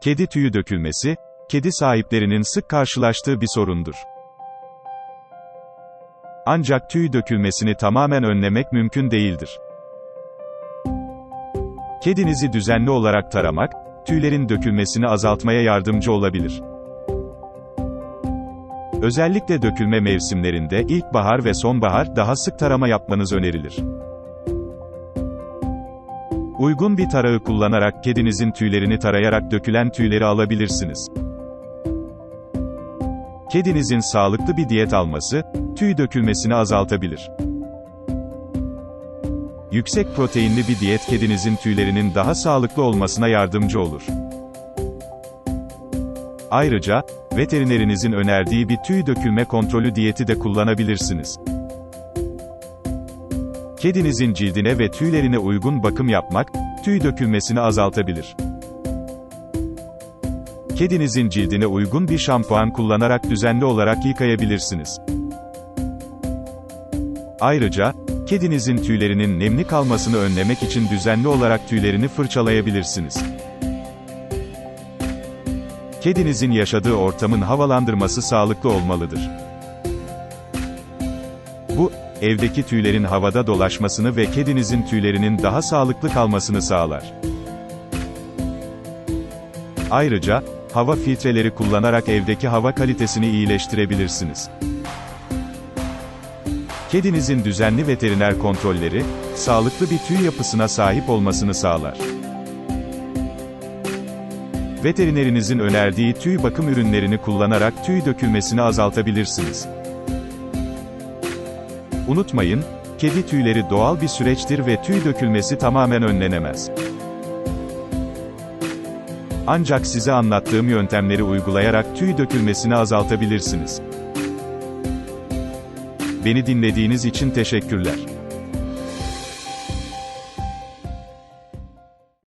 Kedi tüyü dökülmesi, kedi sahiplerinin sık karşılaştığı bir sorundur. Ancak tüy dökülmesini tamamen önlemek mümkün değildir. Kedinizi düzenli olarak taramak, tüylerin dökülmesini azaltmaya yardımcı olabilir. Özellikle dökülme mevsimlerinde ilkbahar ve sonbahar daha sık tarama yapmanız önerilir. Uygun bir tarağı kullanarak kedinizin tüylerini tarayarak dökülen tüyleri alabilirsiniz. Kedinizin sağlıklı bir diyet alması, tüy dökülmesini azaltabilir. Yüksek proteinli bir diyet kedinizin tüylerinin daha sağlıklı olmasına yardımcı olur. Ayrıca, veterinerinizin önerdiği bir tüy dökülme kontrolü diyeti de kullanabilirsiniz. Kedinizin cildine ve tüylerine uygun bakım yapmak, tüy dökülmesini azaltabilir. Kedinizin cildine uygun bir şampuan kullanarak düzenli olarak yıkayabilirsiniz. Ayrıca, kedinizin tüylerinin nemli kalmasını önlemek için düzenli olarak tüylerini fırçalayabilirsiniz. Kedinizin yaşadığı ortamın havalandırması sağlıklı olmalıdır. Bu, evdeki tüylerin havada dolaşmasını ve kedinizin tüylerinin daha sağlıklı kalmasını sağlar. Ayrıca, hava filtreleri kullanarak evdeki hava kalitesini iyileştirebilirsiniz. Kedinizin düzenli veteriner kontrolleri, sağlıklı bir tüy yapısına sahip olmasını sağlar. Veterinerinizin önerdiği tüy bakım ürünlerini kullanarak tüy dökülmesini azaltabilirsiniz. Unutmayın, kedi tüyleri doğal bir süreçtir ve tüy dökülmesi tamamen önlenemez. Ancak size anlattığım yöntemleri uygulayarak tüy dökülmesini azaltabilirsiniz. Beni dinlediğiniz için teşekkürler.